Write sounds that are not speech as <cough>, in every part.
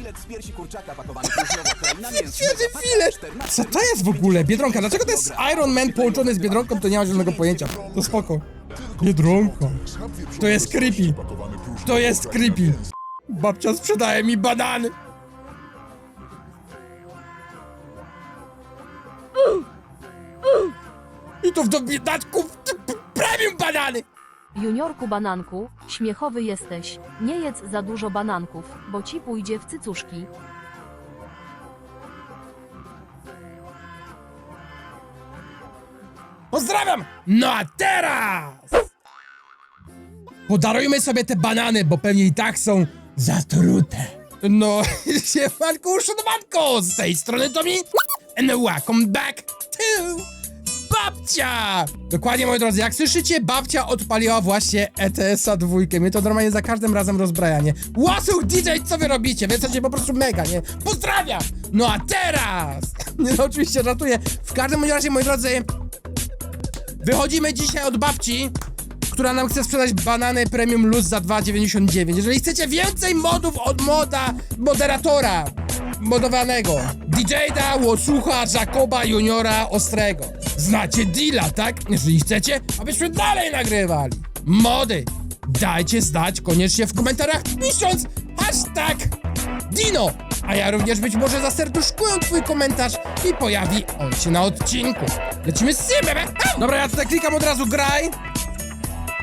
filet z piersi kurczaka pakowany próżniowo, kraina mięs, Świeży filet! 14, Co to jest w ogóle? Biedronka, dlaczego to jest Iron Man połączony z Biedronką, to nie mam żadnego pojęcia. To spoko. Biedronka. To jest creepy. To jest creepy. Babcia sprzedaje mi banany. I to w dodatku premium banany. Juniorku bananku, śmiechowy jesteś. Nie jedz za dużo bananków, bo ci pójdzie w cycuszki. Pozdrawiam! No a teraz! Podarujmy sobie te banany, bo pewnie i tak są zatrute. No, <laughs> siemanku, szanumanko! Z tej strony Tomi and welcome back to Babcia! Dokładnie, moi drodzy, jak słyszycie, babcia odpaliła właśnie ETS-a dwójkę. Mnie to normalnie za każdym razem rozbrajanie. Łasuch DJ, co wy robicie? Wy jesteście po prostu mega, nie? Pozdrawiam! No a teraz! <laughs> Nie, no oczywiście żartuję. W każdym razie, moi drodzy, Wychodzimy dzisiaj od babci, która nam chce sprzedać banany Premium Luz za 2,99. Jeżeli chcecie więcej modów od moda moderatora modowanego, DJ-da, Łosucha, Jacoba, Juniora, Ostrego. Znacie deala, tak? Jeżeli chcecie, abyśmy dalej nagrywali. Mody. Dajcie znać koniecznie w komentarzach, pisząc hashtag Dino! A ja również być może zaserduszkuję twój komentarz i pojawi on się na odcinku. Lecimy z tym, bebe! Dobra, ja tutaj klikam od razu graj.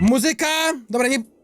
Muzyka. Dobra, nie...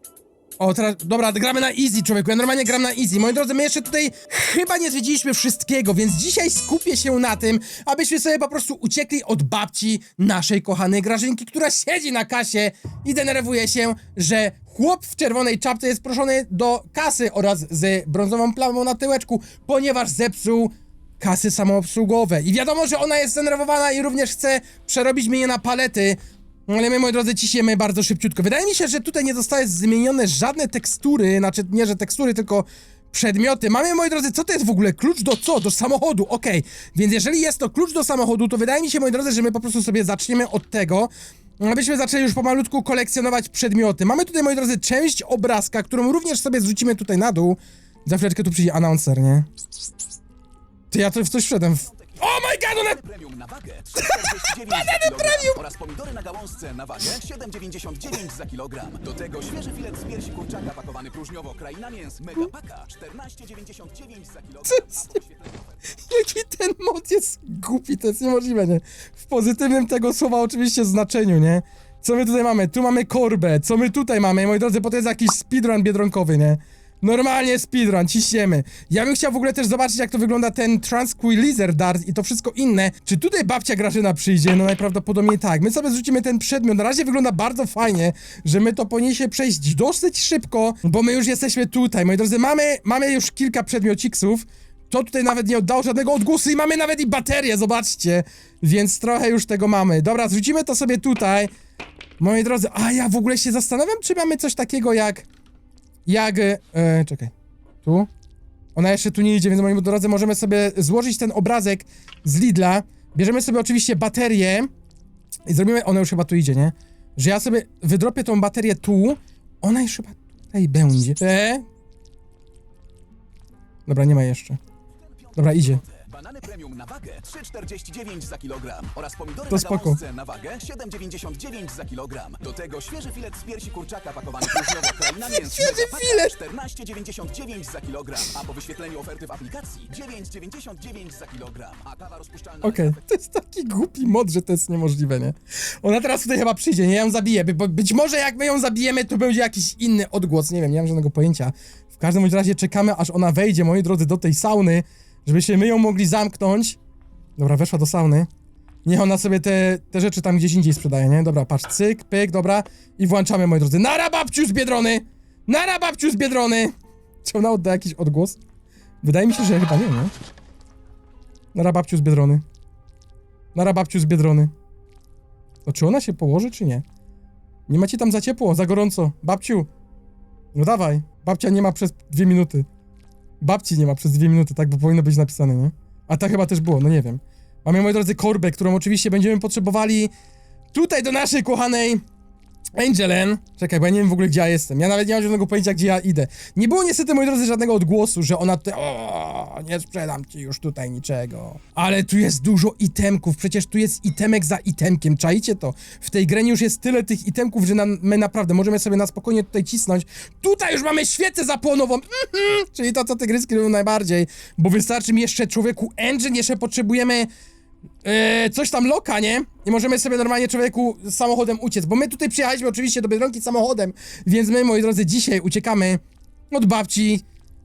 O, teraz, dobra, gramy na easy, człowieku, ja normalnie gram na easy. Moi drodzy, my jeszcze tutaj chyba nie zwiedziliśmy wszystkiego, więc dzisiaj skupię się na tym, abyśmy sobie po prostu uciekli od babci naszej kochanej Grażynki, która siedzi na kasie i denerwuje się, że chłop w czerwonej czapce jest proszony do kasy oraz z brązową plamą na tyłeczku, ponieważ zepsuł kasy samoobsługowe. I wiadomo, że ona jest zdenerwowana i również chce przerobić mnie na palety. Ale my, moi drodzy, ciśniemy bardzo szybciutko. Wydaje mi się, że tutaj nie zostały zmienione żadne tekstury, znaczy nie, że tekstury, tylko przedmioty. Mamy, moi drodzy, co to jest w ogóle? Klucz do co? Do samochodu, okej. Więc jeżeli jest to klucz do samochodu, to wydaje mi się, moi drodzy, że my po prostu sobie zaczniemy od tego, abyśmy zaczęli już pomalutku kolekcjonować przedmioty. Mamy tutaj, moi drodzy, część obrazka, którą również sobie zrzucimy tutaj na dół. Za chwileczkę tu przyjdzie announcer, nie? Ty, ja tu w coś wszedłem. W... One... premium na wagę, <laughs> 4,49 za kilogram oraz pomidory na gałązce na wagę, 7,99 za kilogram. Do tego świeży filet z piersi kurczaka pakowany próżniowo, kraina mięs, mega paka, 14,99 za kilogram. Co jest- Jaki ten mod jest głupi, to jest niemożliwe, nie? W pozytywnym tego słowa oczywiście znaczeniu, nie? Co my tutaj mamy? Tu mamy korbę, co my tutaj mamy? Moi drodzy, bo to jest jakiś speedrun biedronkowy, nie? Normalnie speedrun, ciśniemy. Ja bym chciał w ogóle też zobaczyć, jak to wygląda ten Tranquilizer Dart i to wszystko inne. Czy tutaj babcia Grażyna przyjdzie? No najprawdopodobniej tak. My sobie zrzucimy ten przedmiot. Na razie wygląda bardzo fajnie, że my to powinniśmy przejść dosyć szybko, bo my już jesteśmy tutaj. Moi drodzy, mamy, mamy już kilka przedmiociksów. To tutaj nawet nie oddało żadnego odgłosu i mamy nawet i baterię, zobaczcie. Więc trochę już tego mamy. Dobra, zrzucimy to sobie tutaj. Moi drodzy, a ja w ogóle się zastanawiam, czy mamy coś takiego jak... Jak... E, czekaj. Tu? Ona jeszcze tu nie idzie, więc moi drodzy, możemy sobie złożyć ten obrazek z Lidla. Bierzemy sobie oczywiście baterię i zrobimy... Ona już chyba tu idzie, nie? Że ja sobie wydropię tą baterię tu. Ona już chyba tutaj będzie. E? Dobra, nie ma jeszcze. Dobra, idzie. Banany premium na wagę 3,49 za kilogram oraz pomidory To na spoko. gałązce na wagę 7,99 za kilogram. Do tego świeży filet z piersi kurczaka pakowany próżniowo, kraina mięs, Świeży filet! 14,99 za kilogram, a po wyświetleniu oferty w aplikacji 9,99 za kilogram, a kawa rozpuszczalna Okej, to jest taki głupi mod, że to jest niemożliwe, nie? Ona teraz tutaj chyba przyjdzie, nie? Ja ją zabiję, bo być może jak my ją zabijemy, to będzie jakiś inny odgłos, nie wiem, nie mam żadnego pojęcia. W każdym bądź razie czekamy, aż ona wejdzie, moi drodzy, do tej sauny, żebyśmy my ją mogli zamknąć. Dobra, weszła do sauny. Niech ona sobie te, te rzeczy tam gdzieś indziej sprzedaje, nie? Dobra, patrz, cyk, pyk, dobra. I włączamy, moi drodzy. Nara babciu z Biedrony! Nara babciu z Biedrony! Czy ona odda jakiś odgłos? Wydaje mi się, że chyba nie, nie? Nara babciu z Biedrony. Nara babciu z Biedrony. No czy ona się położy, czy nie? Nie macie tam za ciepło, za gorąco. Babciu! No dawaj. Babcia nie ma przez dwie minuty. Babci nie ma przez dwie minuty, tak? Bo powinno być napisane, nie? A tak chyba też było, no nie wiem. Mamy, moi drodzy, korbę, którą oczywiście będziemy potrzebowali tutaj do naszej kochanej Angelen, czekaj, bo ja nie wiem w ogóle gdzie ja jestem. Ja nawet nie mam żadnego pojęcia gdzie ja idę. Nie było niestety, moi drodzy, żadnego odgłosu, że ona tutaj, o, nie sprzedam ci już tutaj niczego. Ale tu jest dużo itemków, przecież tu jest itemek za itemkiem, czajcie to? W tej grze już jest tyle tych itemków, że na, my naprawdę możemy sobie na spokojnie tutaj cisnąć. Tutaj już mamy świecę zapłonową, mhm, czyli to, co te gryski lubią najbardziej, bo wystarczy mi jeszcze człowieku engine, jeszcze potrzebujemy Eee, coś tam loka, nie? I możemy sobie normalnie człowieku samochodem uciec, bo my tutaj przyjechaliśmy oczywiście do Biedronki samochodem, więc my, moi drodzy, dzisiaj uciekamy od babci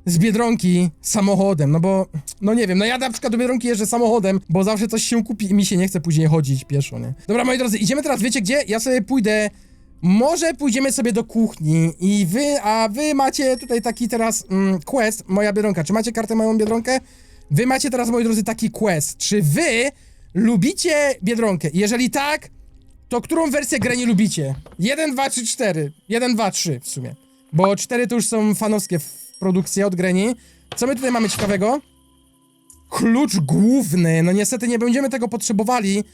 z Biedronki samochodem, no bo, no nie wiem, no ja na przykład do Biedronki jeżdżę samochodem, bo zawsze coś się kupi i mi się nie chce później chodzić pieszo, nie? Dobra, moi drodzy, idziemy teraz, wiecie gdzie? Ja sobie pójdę, może pójdziemy sobie do kuchni i wy, a wy macie tutaj taki teraz mm, quest, moja Biedronka, czy macie kartę moją Biedronkę? Wy macie teraz, moi drodzy, taki quest. Czy wy lubicie Biedronkę? Jeżeli tak, to którą wersję gry nie lubicie? 1, 2 czy 4? 1, 2, 3 w sumie. Bo 4 to już są fanowskie produkcje od Greni. Co my tutaj mamy ciekawego? Klucz główny. No niestety nie będziemy tego potrzebowali.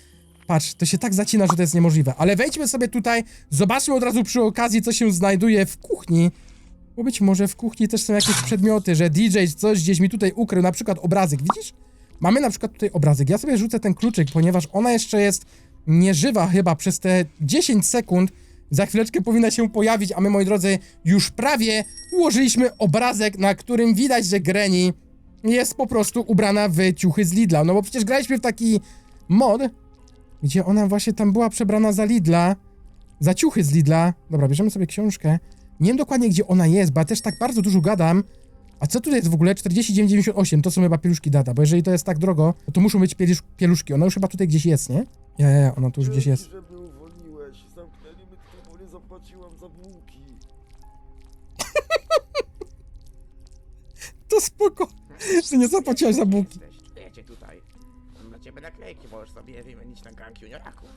Patrz, to się tak zacina, że to jest niemożliwe. Ale wejdźmy sobie tutaj, zobaczmy od razu przy okazji, co się znajduje w kuchni. Bo być może w kuchni też są jakieś przedmioty, że DJ coś gdzieś mi tutaj ukrył, na przykład obrazek, widzisz? Mamy na przykład tutaj obrazek. Ja sobie rzucę ten kluczyk, ponieważ ona jeszcze jest nieżywa chyba przez te 10 sekund. Za chwileczkę powinna się pojawić, a my, moi drodzy, już prawie ułożyliśmy obrazek, na którym widać, że Granny jest po prostu ubrana w ciuchy z Lidla. No bo przecież graliśmy w taki mod, gdzie ona właśnie tam była przebrana za Lidla, za ciuchy z Lidla. Dobra, bierzemy sobie książkę. Nie wiem dokładnie, gdzie ona jest, bo ja też tak bardzo dużo gadam. A co tutaj jest w ogóle? 49,98 to są chyba pieluszki data, bo jeżeli to jest tak drogo, to muszą być pielusz, pieluszki. Ona już chyba tutaj gdzieś jest, nie? Ja, ja, ja, ona tu już gdzieś jest. Że mnie uwolniłeś. Zamknęli mnie bo nie zapłaciłam za bułki. <laughs> To spoko, że nie zapłaciłaś za bułki. Jesteś, cię tutaj. Mam dla ciebie naklejki, możesz sobie je wymienić na gang junioraków.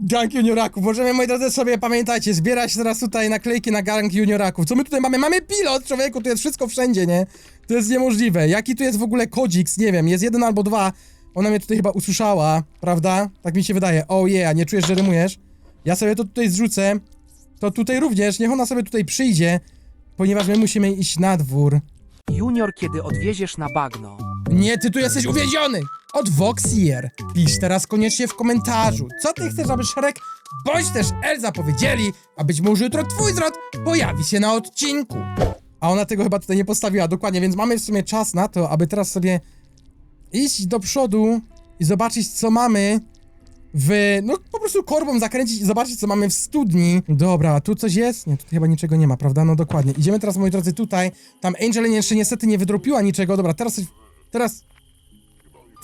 Gang junioraków. Możemy, moi drodzy, sobie, pamiętajcie, zbierać teraz tutaj naklejki na gang junioraków. Co my tutaj mamy? Mamy pilot, człowieku, tu jest wszystko wszędzie, nie? To jest niemożliwe. Jaki tu jest w ogóle kodziks? Nie wiem, jest jeden albo dwa. Ona mnie tutaj chyba usłyszała, prawda? Tak mi się wydaje. Oh yeah, nie czujesz, że rymujesz? Ja sobie to tutaj zrzucę. To tutaj również, niech ona sobie tutaj przyjdzie, ponieważ my musimy iść na dwór. Junior, kiedy odwieziesz na bagno. Nie, ty tu jesteś uwięziony! Od Voxier. Pisz teraz koniecznie w komentarzu, co ty chcesz, aby Shrek bądź też Elza powiedzieli, a być może jutro twój zwrot pojawi się na odcinku. A ona tego chyba tutaj nie postawiła dokładnie, więc mamy w sumie czas na to, aby teraz sobie iść do przodu i zobaczyć, co mamy w... No, po prostu korbą zakręcić i zobaczyć, co mamy w studni. Dobra, tu coś jest? Nie, tutaj chyba niczego nie ma, prawda? No dokładnie. Idziemy teraz, moi drodzy, tutaj. Tam Angel jeszcze niestety nie wydropiła niczego. Dobra, teraz. Teraz...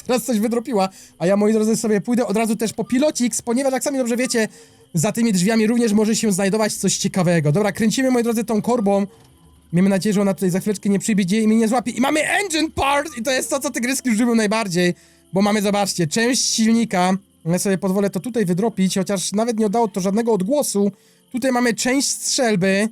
Teraz coś wydropiła, a ja, moi drodzy, sobie pójdę od razu też po pilocix, ponieważ jak sami dobrze wiecie, za tymi drzwiami również może się znajdować coś ciekawego. Dobra, kręcimy, moi drodzy, tą korbą. Miejmy nadzieję, że ona tutaj za chwileczkę nie przyjdzie i mnie nie złapie. I mamy engine part! I to jest to, co te gryski już lubią najbardziej. Bo mamy, zobaczcie, część silnika. Ja sobie pozwolę to tutaj wydropić, chociaż nawet nie oddało to żadnego odgłosu. Tutaj mamy część strzelby.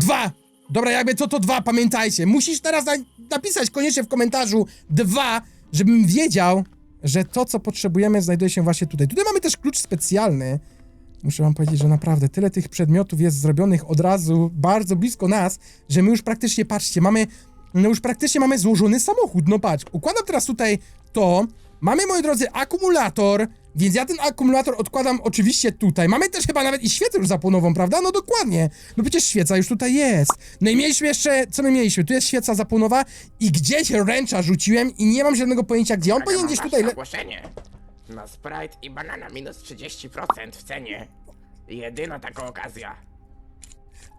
Dwa! Dobra, jakby co to dwa, pamiętajcie. Musisz teraz na napisać koniecznie w komentarzu dwa, żebym wiedział, że to, co potrzebujemy, znajduje się właśnie tutaj. Tutaj mamy też klucz specjalny. Muszę wam powiedzieć, że naprawdę tyle tych przedmiotów jest zrobionych od razu bardzo blisko nas, że my już praktycznie, patrzcie, mamy, no już praktycznie mamy złożony samochód. No patrz, układam teraz tutaj to. Mamy, moi drodzy, akumulator, więc ja ten akumulator odkładam oczywiście tutaj. Mamy też chyba nawet i świecę już zapłonową, prawda? No dokładnie. No przecież świeca już tutaj jest. No i mieliśmy jeszcze, co my mieliśmy? Tu jest świeca zapłonowa i gdzieś ręcza rzuciłem i nie mam żadnego pojęcia gdzie. On Uwaga, powinien mam gdzieś tutaj... Le- ogłoszenie. Na Sprite i banana minus 30% w cenie. Jedyna taka okazja.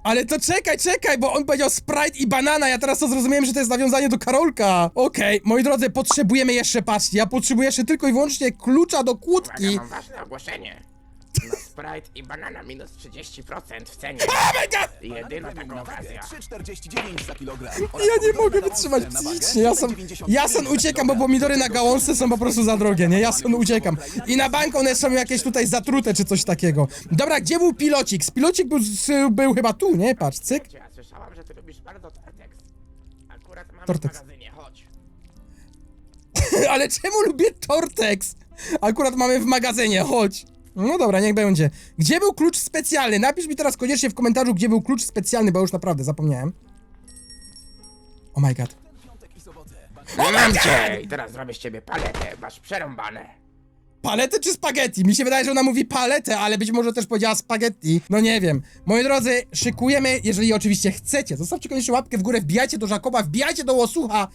Ale to czekaj, czekaj, bo on powiedział Sprite i banana, ja teraz to zrozumiałem, że to jest nawiązanie do Karolka. Okej, moi drodzy, potrzebujemy jeszcze, patrzcie, ja potrzebuję jeszcze tylko i wyłącznie klucza do Uwaga, kłódki. mam ważne ogłoszenie. Na Sprite i banana minus 30% w cenie. Mega! Jedyna taka Na wagę okazja. 3,49 za kilogram. Ja nie mogę wytrzymać psychicznie, Jason, Jason uciekam, bo pomidory na gałązce są po prostu za drogie, nie? Jason uciekam. I na bank one są jakieś tutaj zatrute czy coś takiego. Dobra, gdzie był pilocik? Pilocik był, był chyba tu, nie? Patrz, cyk. Ja słyszałam, że ty lubisz bardzo Tortex. Akurat mamy Tortex. w magazynie, chodź. <laughs> Ale czemu lubię Tortex? Akurat mamy w magazynie, chodź. No dobra, niech będzie. Gdzie był klucz specjalny? Napisz mi teraz koniecznie w komentarzu, gdzie był klucz specjalny, bo już naprawdę zapomniałem. Oh my god. Mam cię! I teraz zrobię z ciebie paletę, masz przerąbane. Paletę czy spaghetti? Mi się wydaje, że ona mówi paletę, ale być może też powiedziała spaghetti. No nie wiem. Moi drodzy, szykujemy, jeżeli oczywiście chcecie. Zostawcie koniecznie łapkę w górę, wbijajcie do Jakoba, wbijajcie do Łosucha.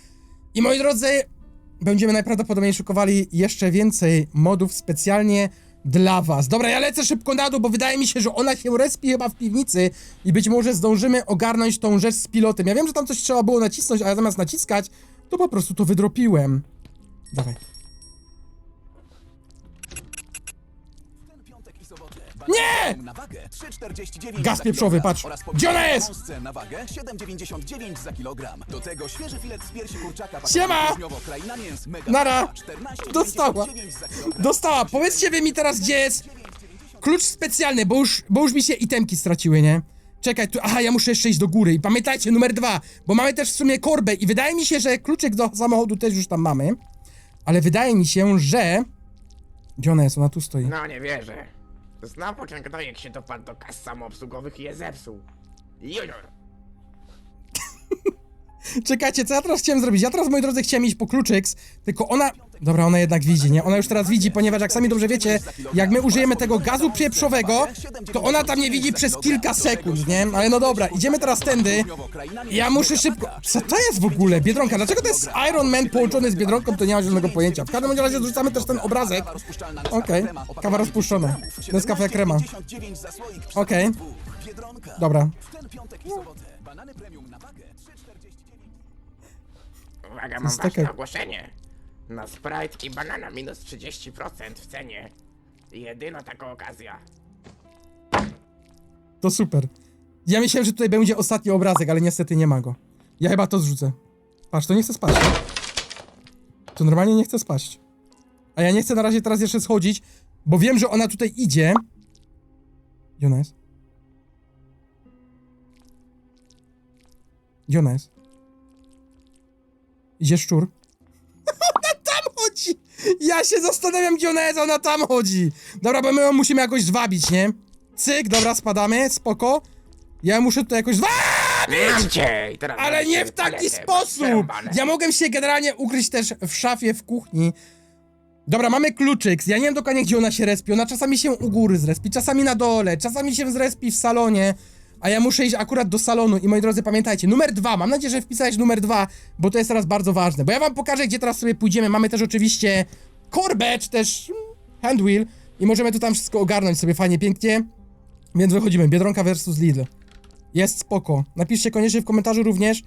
I moi drodzy, będziemy najprawdopodobniej szykowali jeszcze więcej modów specjalnie dla was. Dobra, ja lecę szybko na dół, bo wydaje mi się, że ona się respi chyba w piwnicy i być może zdążymy ogarnąć tą rzecz z pilotem. Ja wiem, że tam coś trzeba było nacisnąć, a ja zamiast naciskać, to po prostu to wydropiłem. Dawaj. Nie! Na wagę 3,49 Gaz za pieprzowy, kilogram patrz. oraz Gdzie ona jest? Na wagę 7,99 za kilogram. Do tego świeży filet z piersi kurczaka. Siema! mięs, mega Nara! paka, 14,99 Dostała. za kilogram. Dostała. Powiedzcie wy mi teraz, gdzie jest klucz specjalny, bo już, bo już mi się itemki straciły, nie? Czekaj, tu, aha, ja muszę jeszcze iść do góry. I pamiętajcie, numer dwa, bo mamy też w sumie korbę i wydaje mi się, że kluczyk do samochodu też już tam mamy. Ale wydaje mi się, że... Gdzie ona jest? Ona tu stoi. No nie wierzę. Znowu ten gnojek się dopadł do kas samoobsługowych i je zepsuł. Junior! <laughs> Czekajcie, co ja teraz chciałem zrobić? Ja teraz, moi drodzy, chciałem iść po kluczyk, tylko ona... Dobra, ona jednak widzi, nie? Ona już teraz widzi, ponieważ jak sami dobrze wiecie, jak my użyjemy tego gazu pieprzowego, to ona tam nie widzi przez kilka sekund, nie? Ale no dobra, idziemy teraz tędy. Ja muszę szybko... Co to jest w ogóle? Biedronka. Dlaczego to jest Iron Man połączony z Biedronką? To nie mam żadnego pojęcia. W każdym razie zrzucamy też ten obrazek. Okej, krema, kawa rozpuszczona. 500 gramów, Nescafe krema. 17,99 za słoik, Okej. 42. Biedronka. Dobra. W ten piątek i sobotę. Banany premium na wagę 3,49. Uwaga, mam ważne takie- ogłoszenie. Na Sprite i banana minus 30% w cenie. Jedyna taka okazja. To super. Ja myślałem, że tutaj będzie ostatni obrazek, ale niestety nie ma go. Ja chyba to zrzucę. Patrz, to nie chce spać. To normalnie nie chce spać. A ja nie chcę na razie teraz jeszcze schodzić, bo wiem, że ona tutaj idzie. Gdzie ona jest? Gdzie ona jest? Idzie szczur. Ja się zastanawiam, gdzie ona jest, ona tam chodzi. Dobra, bo my ją musimy jakoś zwabić, nie? Cyk, dobra, spadamy, spoko. Ja muszę tutaj jakoś zwabić! Mam cię! I teraz Ale nie w taki sposób! Ja mogę się generalnie ukryć też w szafie w kuchni. Dobra, mamy kluczyk. Ja nie wiem dokładnie, gdzie ona się respi. Ona czasami się u góry zrespi, czasami na dole, czasami się zrespi w salonie. A ja muszę iść akurat do salonu i moi drodzy, pamiętajcie, numer dwa. Mam nadzieję, że wpisałeś numer dwa, bo to jest teraz bardzo ważne. Bo ja wam pokażę, gdzie teraz sobie pójdziemy. Mamy też oczywiście korbę, czy też mm, handwheel i możemy to tam wszystko ogarnąć sobie fajnie, pięknie. Więc wychodzimy. Biedronka versus Lidl. Jest spoko. Napiszcie koniecznie w komentarzu również,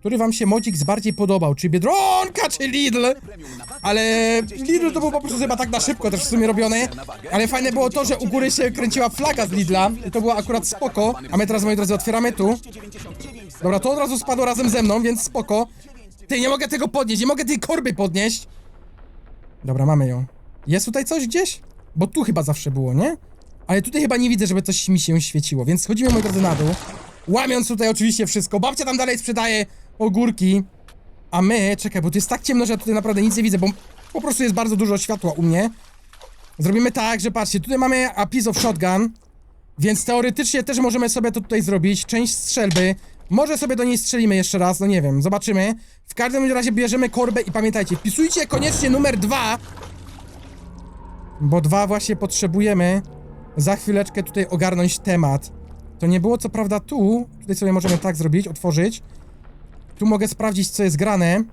który wam się modzik z bardziej podobał. Czy Biedronka, czy Lidl? Ale Lidl to był po prostu chyba tak na szybko też w sumie robione. Ale fajne było to, że u góry się kręciła flaga z Lidla i to było akurat spoko. A my teraz, moi drodzy, otwieramy tu. 99 za Dobra, to od razu spadło razem ze mną, więc spoko. Ty, nie mogę tego podnieść, nie mogę tej korby podnieść. Dobra, mamy ją. Jest tutaj coś gdzieś? Bo tu chyba zawsze było, nie? Ale tutaj chyba nie widzę, żeby coś mi się świeciło, więc schodzimy, moi drodzy, na dół. Łamiąc tutaj oczywiście wszystko. Babcia tam dalej sprzedaje ogórki. A my, czekaj, bo tu jest tak ciemno, że ja tutaj naprawdę nic nie widzę, bo po prostu jest bardzo dużo światła u mnie. Zrobimy tak, że patrzcie, tutaj mamy a piece of shotgun. Więc teoretycznie też możemy sobie to tutaj zrobić. Część strzelby. Może sobie do niej strzelimy jeszcze raz, no nie wiem, zobaczymy. W każdym razie bierzemy korbę i pamiętajcie, wpisujcie koniecznie numer dwa. Bo dwa właśnie potrzebujemy za chwileczkę tutaj ogarnąć temat. To nie było co prawda tu. Tutaj sobie możemy tak zrobić, otworzyć. Tu mogę sprawdzić, co jest grane.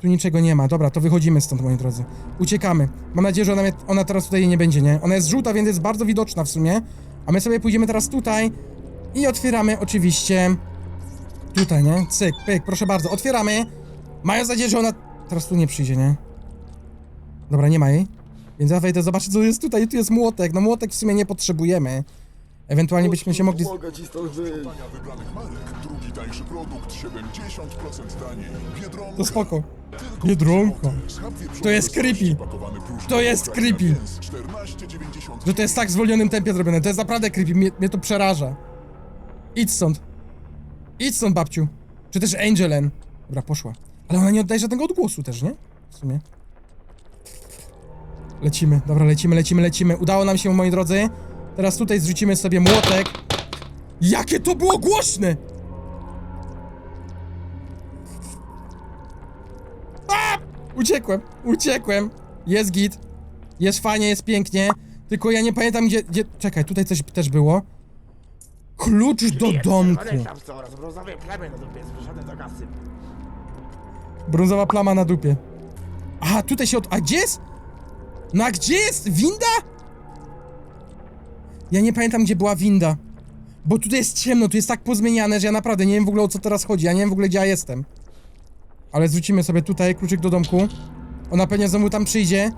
Tu niczego nie ma. Dobra, to wychodzimy stąd, moi drodzy. Uciekamy. Mam nadzieję, że ona, ona teraz tutaj nie będzie, nie? Ona jest żółta, więc jest bardzo widoczna w sumie. A my sobie pójdziemy teraz tutaj i otwieramy oczywiście tutaj, nie? Cyk, pyk, proszę bardzo. Otwieramy. Mając nadzieję, że ona teraz tu nie przyjdzie, nie? Dobra, nie ma jej. Więc ja wejdę zobaczyć, co jest tutaj. Tu jest młotek. No młotek w sumie nie potrzebujemy. Ewentualnie byśmy się mogli... Mogę ci stąd wyjść. Wybranych marek. Drugi tańszy produkt 70% taniej. Biedronka. To spoko. Tylko Biedronka. To jest creepy. To jest creepy. mięs, 14,99. Że to jest tak w zwolnionym tempie zrobione. To jest naprawdę creepy. Mnie, mnie to przeraża. Idź stąd. Idź stąd, babciu. Czy też Angelen. Dobra, poszła. Ale ona nie oddaje żadnego odgłosu też, nie? W sumie. Lecimy, dobra, lecimy, lecimy, lecimy. Udało nam się, moi drodzy. Teraz tutaj zrzucimy sobie młotek. Jakie to było głośne! A! Uciekłem, uciekłem. Jest git. Jest fajnie, jest pięknie. Tylko ja nie pamiętam gdzie, gdzie... Czekaj, tutaj coś też było. Klucz do domku. Na. Brązowa plama na dupie. Aha, tutaj się od... A gdzie jest? No a gdzie jest winda? Ja nie pamiętam, gdzie była winda. Bo tutaj jest ciemno, tu jest tak pozmieniane, że ja naprawdę nie wiem w ogóle o co teraz chodzi. Ja nie wiem w ogóle, gdzie ja jestem. Ale zwrócimy sobie tutaj kluczyk do domku. Ona pewnie znowu tam przyjdzie.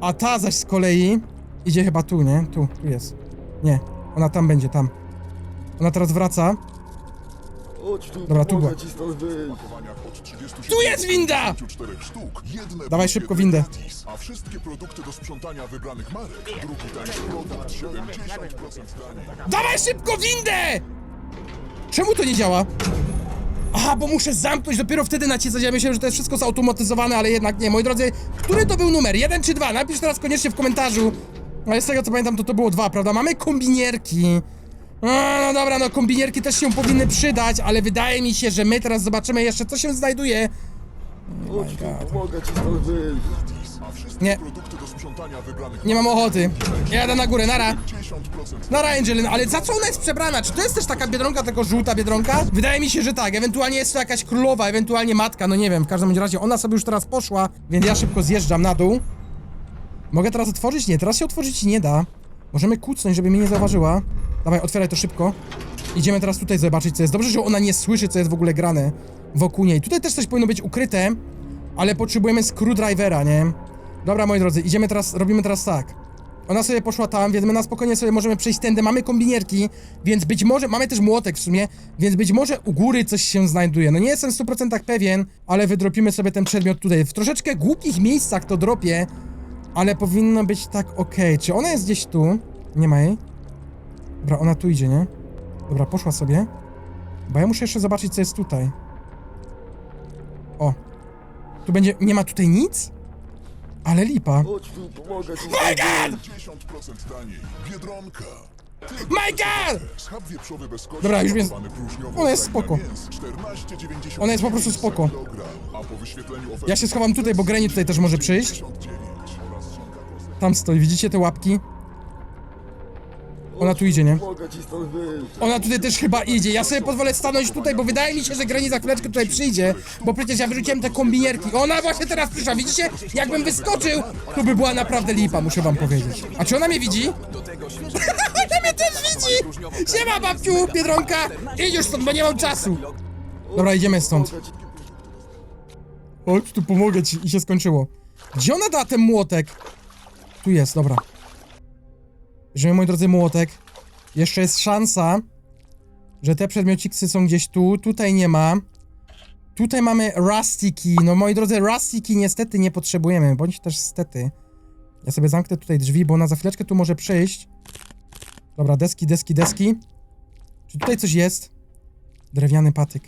A ta zaś z kolei idzie chyba tu, nie? Tu, tu jest. Nie, ona tam będzie, tam. Ona teraz wraca. Chodź tu, Dobra, tu pomogę była. ci stąd wyjść. Opakowaniach od 37 Tu jest winda! 4 sztuk. Dawaj szybko windę. gratis, A wszystkie produkty do sprzątania wybranych marek. Drugi tańszy produkt 70% taniej. Dawaj szybko windę! Czemu to nie działa? Aha, bo muszę zamknąć, dopiero wtedy nacisnąć. Ja myślałem, że to jest wszystko zautomatyzowane, ale jednak nie. Moi drodzy, który to był numer? Jeden czy dwa? Napisz teraz koniecznie w komentarzu. Ale z tego co pamiętam, to to było dwa, prawda? Mamy kombinierki. A, no dobra, no kombinierki też się powinny przydać, ale wydaje mi się, że my teraz zobaczymy jeszcze, co się znajduje. Chodź tu, pomogę ci stąd wyjść. A wszystkie Nie. Nie mam ochoty. Jadę na górę, nara. 50% Nara Angelina, ale za co ona jest przebrana? Czy to jest też taka biedronka, tylko żółta biedronka? Wydaje mi się, że tak. Ewentualnie jest to jakaś królowa, ewentualnie matka, no nie wiem. W każdym bądź razie ona sobie już teraz poszła, więc ja szybko zjeżdżam na dół. Mogę teraz otworzyć? Nie, teraz się otworzyć nie da. Możemy kucnąć, żeby mnie nie zauważyła. Dawaj, otwieraj to szybko. Idziemy teraz tutaj zobaczyć, co jest. Dobrze, że ona nie słyszy, co jest w ogóle grane wokół niej. Tutaj też coś powinno być ukryte, ale potrzebujemy screwdrivera, nie? Dobra, moi drodzy, idziemy teraz, robimy teraz tak. Ona sobie poszła tam, więc my na spokojnie sobie możemy przejść tędy. Mamy kombinierki, więc być może, mamy też młotek w sumie, więc być może u góry coś się znajduje. No nie jestem w 100% pewien, ale wydropimy sobie ten przedmiot tutaj. W troszeczkę głupich miejscach to dropię, ale powinno być tak okej. Czy ona jest gdzieś tu? Nie ma jej. Dobra, ona tu idzie, nie? Dobra, poszła sobie. Bo ja muszę jeszcze zobaczyć, co jest tutaj. O. Tu będzie, nie ma tutaj nic? Ale lipa. Chodź tu, pomogę ci stąd wyjść. 50% taniej. Biedronka. My God! Schab wieprzowy bez kości Dobra, już próżniowo ona jest spoko. mięs, 14,99 Ona jest po prostu spoko. Ja się schowam tutaj, bo Granny tutaj też może przyjść. 59 oraz sonka prosta. Tam stoi, widzicie te łapki? Ona tu idzie, nie? Pomogę ci stąd wyjść. Ona tutaj też chyba idzie. Ja sobie pozwolę stanąć tutaj, bo wydaje mi się, że Granny za chwileczkę tutaj przyjdzie, bo przecież ja wyrzuciłem te kombinierki. Ona właśnie teraz przyszła, widzicie? Jakbym wyskoczył, to by była naprawdę lipa, muszę wam powiedzieć. A czy ona mnie widzi? <laughs> Ona mnie też widzi! Siema babciu, Biedronka! Idź już stąd, bo nie mam czasu. Dobra, idziemy stąd. Chodź, tu pomogę ci i się skończyło. Gdzie ona da ten młotek? Tu jest, dobra. Bierzemy, moi drodzy, młotek. Jeszcze jest szansa, że te przedmiociksy są gdzieś tu. Tutaj nie ma. Tutaj mamy Rusty Key. No, moi drodzy, Rusty Key niestety nie potrzebujemy, bądź też stety. Ja sobie zamknę tutaj drzwi, bo ona za chwileczkę tu może przyjść. Dobra, deski, deski, deski. Czy tutaj coś jest? Drewniany patyk.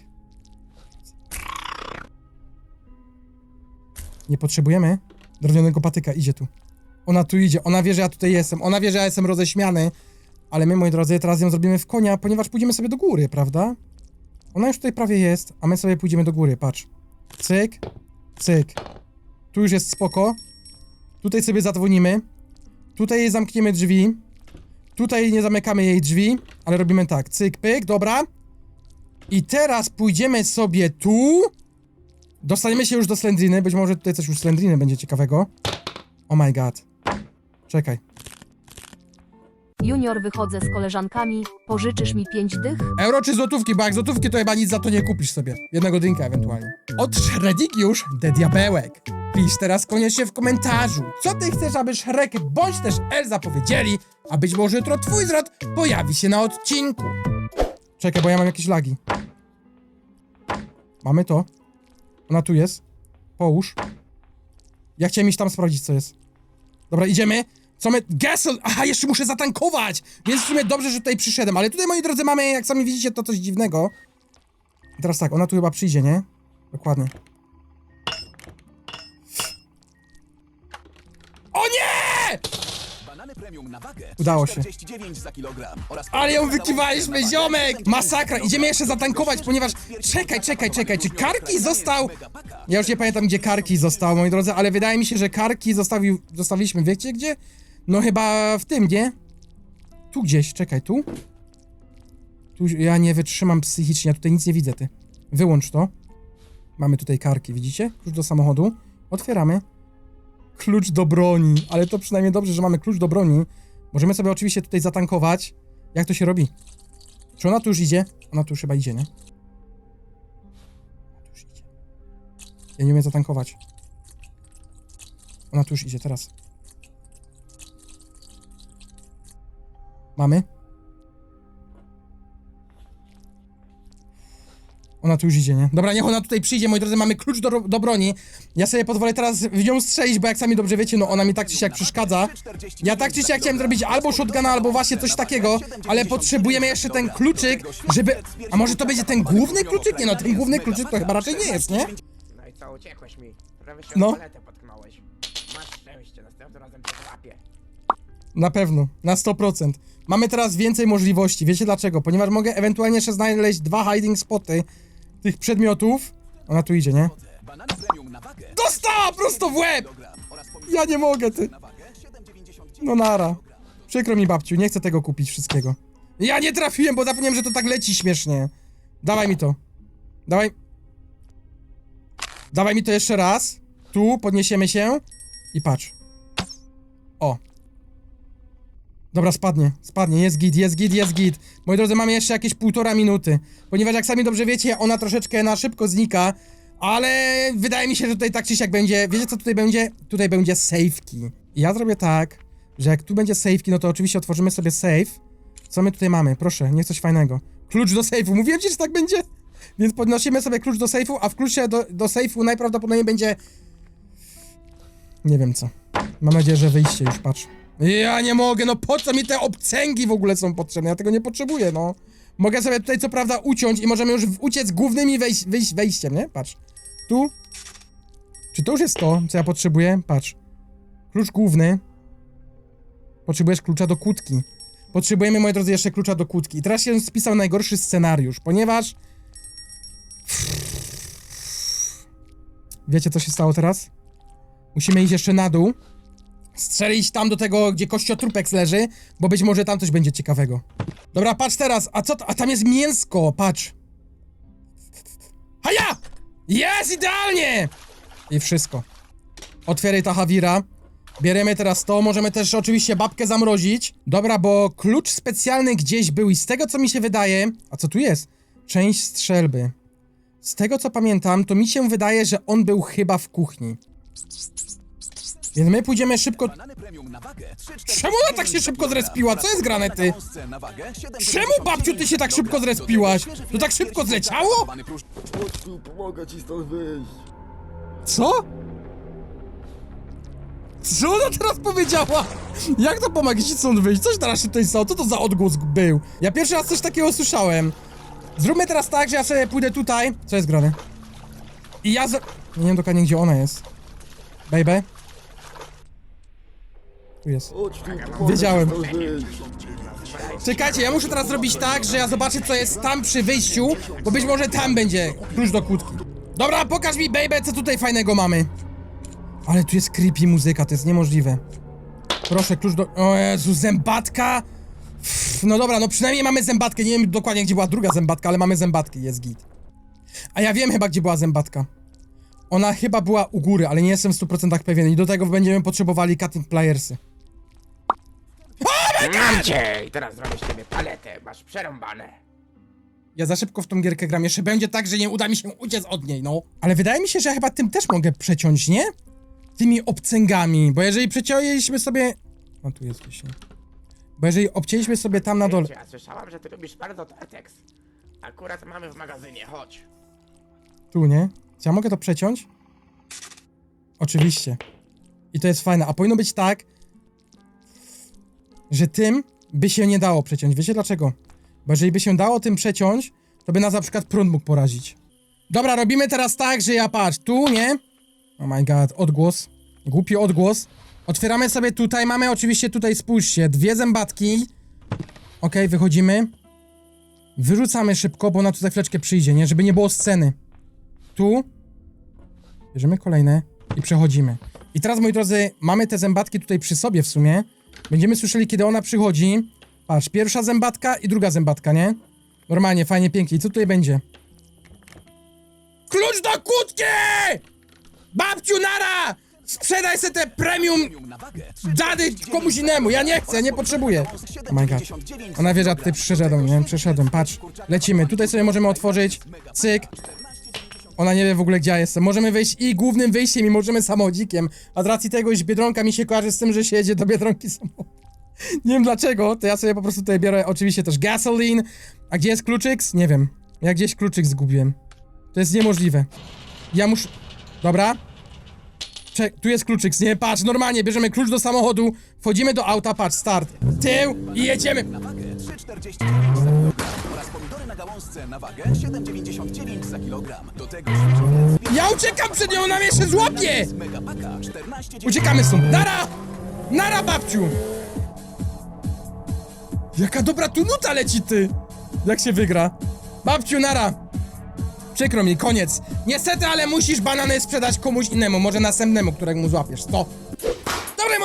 Nie potrzebujemy drewnianego patyka, idzie tu. Ona tu idzie, ona wie, że ja tutaj jestem, ona wie, że ja jestem roześmiany, ale my, moi drodzy, teraz ją zrobimy w konia, ponieważ pójdziemy sobie do góry, prawda? Ona już tutaj prawie jest, a my sobie pójdziemy do góry, patrz. Cyk, cyk. Tu już jest spoko. Tutaj sobie zadzwonimy. Tutaj jej zamkniemy drzwi. Tutaj nie zamykamy jej drzwi, ale robimy tak, cyk, pyk, dobra. I teraz pójdziemy sobie tu. Dostaniemy się już do Slendriny, być może tutaj coś już Slendriny będzie ciekawego. Oh my god. Czekaj. Junior wychodzę z koleżankami, pożyczysz mi pięć dych? Euro czy złotówki, bo jak złotówki to chyba nic za to nie kupisz sobie. Jednego drinka ewentualnie. Od Shredik już de diabełek. Pisz teraz koniecznie w komentarzu, co ty chcesz, aby Shrek bądź też Elza powiedzieli, a być może jutro twój zwrot pojawi się na odcinku. Czekaj, bo ja mam jakieś lagi. Mamy to. Ona tu jest. Połóż. Ja chciałem iść tam sprawdzić, co jest. Dobra, idziemy. My... Gasol! Aha, jeszcze muszę zatankować! Więc w sumie dobrze, że tutaj przyszedłem. Ale tutaj, moi drodzy, mamy, jak sami widzicie, to coś dziwnego. I teraz tak, ona tu chyba przyjdzie, nie? Dokładnie. O wagę. Udało się. 49 za kilogram. Oraz Ale ją wykiwaliśmy, ziomek! wagę 79 Masakra, idziemy jeszcze zatankować, ponieważ... Czekaj, czekaj, czekaj, czy Karki został... Ja już nie pamiętam, gdzie Karki został, moi drodzy, ale wydaje mi się, że Karki zostawił... zostawiliśmy, wiecie gdzie? No chyba w tym, nie? Tu gdzieś, czekaj, tu? Tu, ja nie wytrzymam psychicznie, ja tutaj nic nie widzę, ty. Wyłącz to. Mamy tutaj Karki, widzicie? Klucz do samochodu. Otwieramy. Klucz do broni, ale to przynajmniej dobrze, że mamy klucz do broni. Możemy sobie oczywiście tutaj zatankować. Jak to się robi? Czy ona tu już idzie? Ona tu już chyba idzie, nie? Ja nie umiem zatankować. Ona tu już idzie, teraz. Mamy? Ona tu już idzie, nie? Dobra, niech ona tutaj przyjdzie, moi drodzy, mamy klucz do, do broni. Ja sobie pozwolę teraz w nią strzelić, bo jak sami dobrze wiecie, no ona mi tak czy siak przeszkadza. Ja tak czy siak chciałem zrobić albo shotguna, albo właśnie coś takiego, ale potrzebujemy jeszcze ten kluczyk, żeby... A może to będzie ten główny kluczyk? Nie no, ten główny kluczyk to chyba raczej nie jest, nie? No i co, uciekłeś mi. Prawie się No. paletę potknąłeś. Masz szczęście, następnym razem cię złapię. Na pewno, na 100%. Mamy teraz więcej możliwości, wiecie dlaczego? Ponieważ mogę ewentualnie jeszcze znaleźć dwa hiding spoty tych przedmiotów. Ona tu idzie, nie? Dostała prosto w łeb! Ja nie mogę, ty. na wagę 7,99 No nara. Przykro mi babciu, nie chcę tego kupić wszystkiego. Ja nie trafiłem, bo zapomniałem, że to tak leci śmiesznie. Dawaj mi to. Dawaj. Dawaj mi to jeszcze raz. Tu podniesiemy się. I patrz. O. Dobra, spadnie, spadnie, jest git, jest git, jest git. Moi drodzy, mamy jeszcze jakieś półtora minuty. Ponieważ jak sami dobrze wiecie, ona troszeczkę na szybko znika. Ale wydaje mi się, że tutaj tak czy siak będzie. Wiecie co tutaj będzie? Tutaj będzie safeki. Ja zrobię tak, że jak tu będzie safeki, no to oczywiście otworzymy sobie safe. Co my tutaj mamy? Proszę, niech coś fajnego. Klucz do safe'u. Mówiłem ci, że tak będzie. Więc podnosimy sobie klucz do safe'u, a w klucze do, do safe'u najprawdopodobniej będzie... Nie wiem co. Mam nadzieję, że wyjście już, patrz. Ja nie mogę, no po co mi te obcęgi w ogóle są potrzebne? Ja tego nie potrzebuję, no. Mogę sobie tutaj co prawda uciąć i możemy już uciec głównymi wejś wejś wejściem, nie? Patrz. Tu. Czy to już jest to, co ja potrzebuję? Patrz. Klucz główny. Potrzebujesz klucza do kłódki. Potrzebujemy, moi drodzy, jeszcze klucza do kłódki. I teraz się spisał najgorszy scenariusz, ponieważ... Wiecie, co się stało teraz? Musimy iść jeszcze na dół. Strzelić tam do tego, gdzie kościotrupek leży, bo być może tam coś będzie ciekawego. Dobra, patrz teraz. A co? A tam jest mięsko, patrz. Haja! Jest idealnie! I wszystko. Otwieraj ta Hawira. Bierzemy teraz to, możemy też oczywiście babkę zamrozić. Dobra, bo klucz specjalny gdzieś był i z tego co mi się wydaje... A co tu jest? Część strzelby. Z tego co pamiętam, to mi się wydaje, że on był chyba w kuchni. Więc my pójdziemy szybko... Banany premium na wagę 3,49 Czemu ona tak się szybko zrespiła? Co jest grane, ty? gałązce na wagę 7,99 Czemu, babciu, ty się tak szybko zrespiłaś? To tak szybko zleciało? zapakowany próż- Chodź tu, pomogę ci stąd wyjść. Co? Co ona teraz powiedziała? Jak to pomaga ci stąd wyjść? Coś teraz się tutaj stało? Co to za odgłos był? Ja pierwszy raz coś takiego słyszałem. Zróbmy teraz tak, że ja sobie pójdę tutaj. Co jest grane? I ja z... Nie wiem dokładnie, gdzie ona jest. Baby? Pomogę Wiedziałem. Czekajcie, ja muszę teraz zrobić tak, że ja zobaczę, co jest tam przy wyjściu, bo być może tam będzie klucz do kłódki. Dobra, pokaż mi, baby, co tutaj fajnego mamy. Ale tu jest creepy muzyka, to jest niemożliwe. Proszę, klucz do... O Jezu, zębatka? Pff, no dobra, no przynajmniej mamy zębatkę. Nie wiem dokładnie, gdzie była druga zębatka, ale mamy zębatki, jest git. A ja wiem chyba, gdzie była zębatka. Ona chyba była u góry, ale nie jestem w 100% pewien i do tego będziemy potrzebowali cutting playersy. Mam cię! I teraz zrobię z ciebie paletę, masz przerąbane. Ja za szybko w tą gierkę gram. Jeszcze będzie tak, że nie uda mi się uciec od niej, no. Ale wydaje mi się, że ja chyba tym też mogę przeciąć, nie? Tymi obcęgami, bo jeżeli przecięliśmy sobie... No tu jest gdzieś, nie? Bo jeżeli obcięliśmy sobie tam na dole... Ja słyszałam, że ty lubisz bardzo Tartex. Akurat mamy w magazynie, chodź. Tu, nie? Czy ja mogę to przeciąć? Oczywiście. I to jest fajne. A powinno być tak, że tym by się nie dało przeciąć. Wiecie dlaczego? Bo jeżeli by się dało tym przeciąć, to by nas na przykład prąd mógł porazić. Dobra, robimy teraz tak, że ja patrz, tu, nie? Oh my god, odgłos. Głupi odgłos. Otwieramy sobie tutaj, mamy oczywiście tutaj, spójrzcie, dwie zębatki. Okej, wychodzimy. Wyrzucamy szybko, bo ona tutaj fleczkę przyjdzie, nie? Żeby nie było sceny. Tu. Bierzemy kolejne i przechodzimy. I teraz, moi drodzy, mamy te zębatki tutaj przy sobie w sumie. Będziemy słyszeli, kiedy ona przychodzi. Patrz, pierwsza zębatka i druga zębatka, nie? Normalnie, fajnie, pięknie. I co tutaj będzie? Klucz do kłódki! Babciu, nara! Sprzedaj se te premium Dady komuś innemu, ja nie chcę, nie potrzebuję. Oh my god. 7,99 Ona wie, że kilogram. przyszedłem, nie? Przeszedłem, patrz. Lecimy, tutaj sobie możemy otworzyć. Cyk. Ona nie wie w ogóle, gdzie ja jestem. Możemy wejść i głównym wyjściem i możemy samochodzikiem. A z racji tego, iż Biedronka mi się kojarzy z tym, że się jedzie do Biedronki samochód. Nie wiem dlaczego, to ja sobie po prostu tutaj biorę oczywiście też gasoline. A gdzie jest kluczyk? Nie wiem. Ja gdzieś kluczyk zgubiłem. To jest niemożliwe. Ja muszę... Dobra. Czek, tu jest kluczyk, nie? Patrz, normalnie, bierzemy klucz do samochodu, wchodzimy do auta, patrz, start, tył i jedziemy. Na wagę 3,49 za kilogram oraz pomidory na gałązce na wagę 7,99 za kilogram. Do tego świeży Ja uciekam przed nią, ona mnie jeszcze złapie! Megapaka 14,99 Uciekamy stąd, nara! Nara, babciu! Jaka dobra tu nuta leci, ty! Jak się wygra? Babciu, nara! Przykro mi, koniec. Niestety, ale musisz banany sprzedać komuś innemu, może następnemu, którego mu złapiesz, to.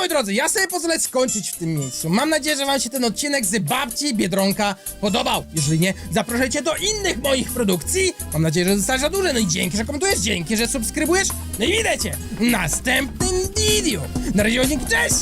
Drodzy, ja sobie pozwolę skończyć w tym miejscu. Mam nadzieję, że wam się ten odcinek z babci Biedronka podobał. Jeżeli nie, zapraszajcie do innych moich produkcji. Mam nadzieję, że zostałeś za duży. No i dzięki, że komentujesz, dzięki, że subskrybujesz. No i widzecie w następnym video. Na razie, dzięki, cześć!